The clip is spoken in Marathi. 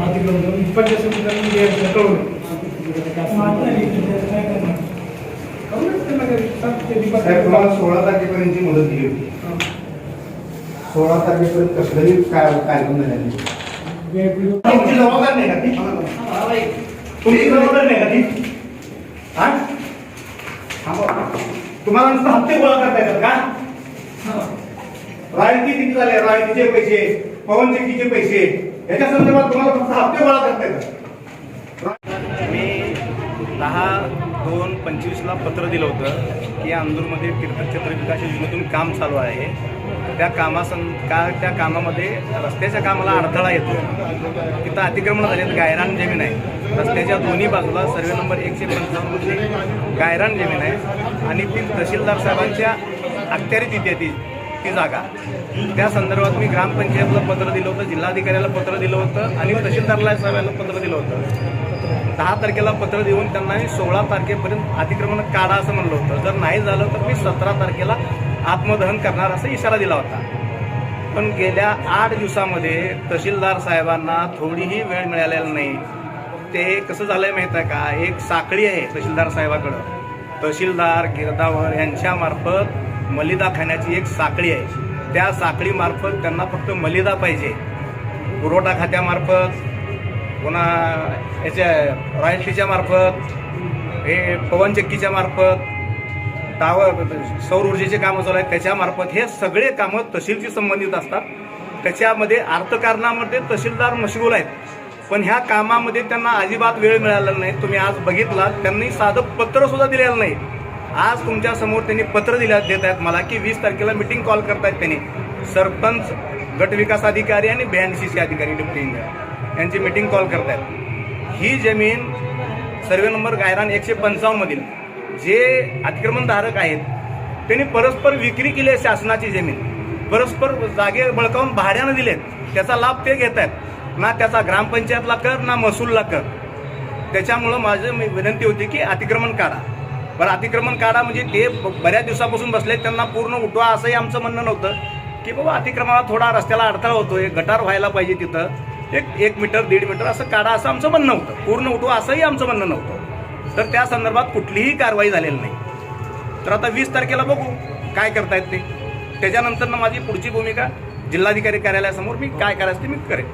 अतिक्रमण पंचायत समितीला कळवलं कळवलं त्यांना काय सांग ते दीपक साहेब तुम्हाला सोळा तारखेपर्यंतची मुदत दिली होती. सोळा तारखेपर्यंत कसलंही काय कार्यक्रम झाला नाही तुमची जबाबदारी नाही का ती? तुमची जबाबदारी नाही का ती? हा? तुम्हाला नुसतं हप्ते गोळा करता येतात का? रॉयल्टी किती झाले? रॉयल्टीचे पैसे पवन चक्कीचे पैसे. याच्या संदर्भात तुम्हाला फक्त हप्ते गोळा करता येतात मी दहा दोन पंचवीसला पत्र दिलं होतं की अंदूरमध्ये तीर्थक्षेत्र विकास योजनेतून काम चालू आहे. त्या कामासं का त्या कामामध्ये रस्त्याच्या कामाला अडथळा येतो. तिथं अतिक्रमण झालेत गायरान जमीन आहे. रस्त्याच्या दोन्ही बाजूला सर्वे नंबर एकशे पंचावन्नमध्ये गायरान जमीन आहे. आणि ती तहसीलदार साहेबांच्या अखत्यारीत येते ती ती जागा. त्या संदर्भात मी ग्रामपंचायतला पत्र दिलं होतं जिल्हाधिकाऱ्याला पत्र दिलं होतं आणि तहसीलदारला साहेबांना पत्र दिलं होतं. दहा तारखेला पत्र देऊन त्यांना मी सोळा तारखेपर्यंत अतिक्रमण काढा असं म्हणलं होतं. जर नाही झालं तर मी सतरा तारखेला आत्मदहन करणार असा इशारा दिला होता. पण गेल्या आठ दिवसामध्ये तहसीलदार साहेबांना थोडीही वेळ मिळालेला नाही. ते कसं झालंय माहीत आहे का? एक साखळी आहे तहसीलदार साहेबाकडं. तहसीलदार गिरदावर यांच्यामार्फत मलिदा खाण्याची एक साखळी आहे. त्या साखळीमार्फत त्यांना फक्त मलिदा पाहिजे. पुरवठा खात्यामार्फत पुन्हा याच्या रॉयल्टीच्या मार्फत हे पवनचक्कीच्या मार्फत टावर सौर ऊर्जेचे कामं चालू आहेत त्याच्यामार्फत हे सगळे कामं तहसीलशी संबंधित असतात. त्याच्यामध्ये अर्थकारणामध्ये तहसीलदार मशगूल आहेत. पण ह्या कामामध्ये त्यांना अजिबात वेळ मिळालेला नाही. तुम्ही आज बघितला त्यांनी साधं पत्रसुद्धा दिलेलं नाही. आज तुमच्यासमोर त्यांनी पत्र दिल्या देत आहेत मला की वीस तारखेला मिटिंग कॉल करतायत त्यांनी. सरपंच गट विकास अधिकारी आणि ब्याऐंशीचे अधिकारी डिप्टी इंजिनियर यांची मिटिंग कॉल करतायत. ही जमीन सर्वे नंबर गायरान एकशे पंचावन्नमधील जे अतिक्रमणधारक आहेत त्यांनी परस्पर विक्री केली आहे शासनाची जमीन. परस्पर जागे बळकावून भाड्यानं दिलेत. त्याचा लाभ ते घेत आहेत ना त्याचा ग्रामपंचायतला कर ना महसूलला कर. त्याच्यामुळं माझं विनंती होती की अतिक्रमण काढा. बरं अतिक्रमण काढा म्हणजे ते ब- बऱ्याच दिवसापासून बसले त्यांना पूर्ण उठवा असंही आमचं म्हणणं नव्हतं. की बाबा अतिक्रमणाला थोडा रस्त्याला अडथळा होतोय गटार व्हायला पाहिजे तिथं. एक एक मीटर दीड मीटर असं काढा असं आमचं म्हणणं होतं. पूर्ण उठवा असंही आमचं म्हणणं नव्हतं. तर त्या संदर्भात कुठलीही कारवाई झालेली नाही. तर आता वीस तारखेला बघू काय करतायत ते. त्याच्यानंतर माझी पुढची भूमिका जिल्हाधिकारी कार्यालयासमोर मी काय करायचं ते मी करेन.